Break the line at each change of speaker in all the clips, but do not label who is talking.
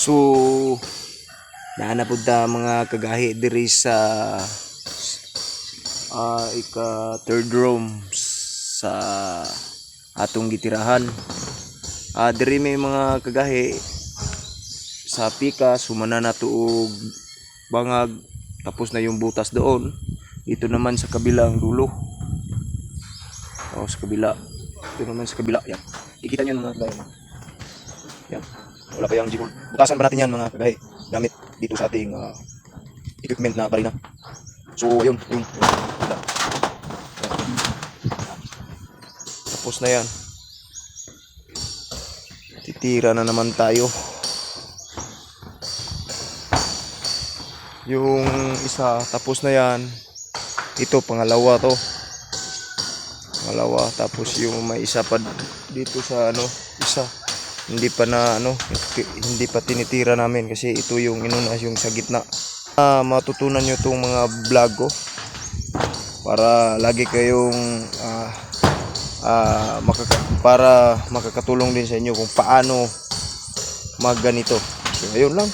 So naanapod ta mga kagahi diri sa ah, ika third room sa atong gitirahan. Ah diri may mga kagahi sa pika sumana na tuog bangag tapos na yung butas doon. Ito naman sa kabilang dulo. O sa kabila. Ito naman sa kabila. Yan. Kikita niyo mga kagahi. Yan. Wala pa yung jigol. Butasan pa natin yan mga kagahi. Gamit dito sa ating ah, equipment na barina. So, yun. Yun. Wala. Yan. Tapos na yan. Titira na naman tayo. Yung isa, tapos na yan. Ito, pangalawa to. Pangalawa. Tapos yung may isa pa dito sa ano, isa hindi pa na ano hindi pa tinitira namin kasi ito yung inuna yung sa gitna. Ah, matutunan nyo itong mga vlog ko para lagi kayong ah, ah, makaka- para makakatulong din sa inyo kung paano magganito so ayun lang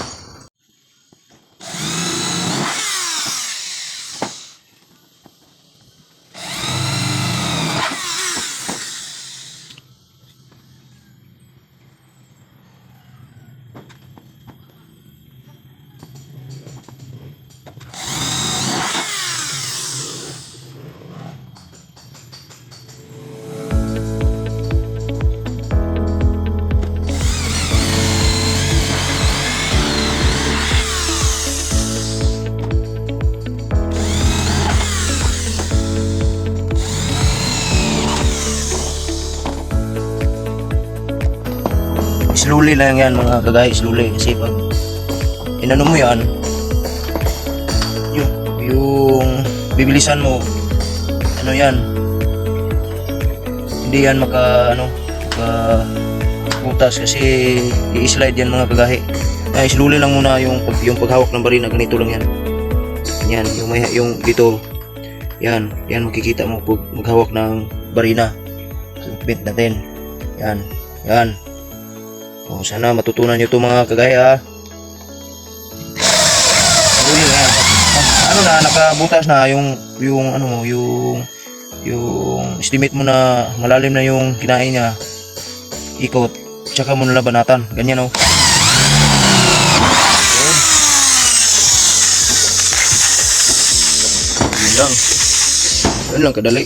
slowly lang yan mga kagay slowly kasi pag inano mo yan yung, yung bibilisan mo ano yan hindi yan maka ano maka butas. Kasi i-slide yan mga kagahi ay slowly lang muna yung pag yung paghawak ng barina ganito lang yan. Yan yung may yung dito yan yan makikita mo pag maghawak ng barina bit natin. Yan yan Oh, sana matutunan nyo to mga kagaya. Na yan. Pag ano na, nakabutas na yung, yung ano mo, yung, yung estimate mo na malalim na yung kinain niya, ikot, tsaka mo nalabanatan. Ganyan oh. Yun. Yun lang. Yun lang kadali.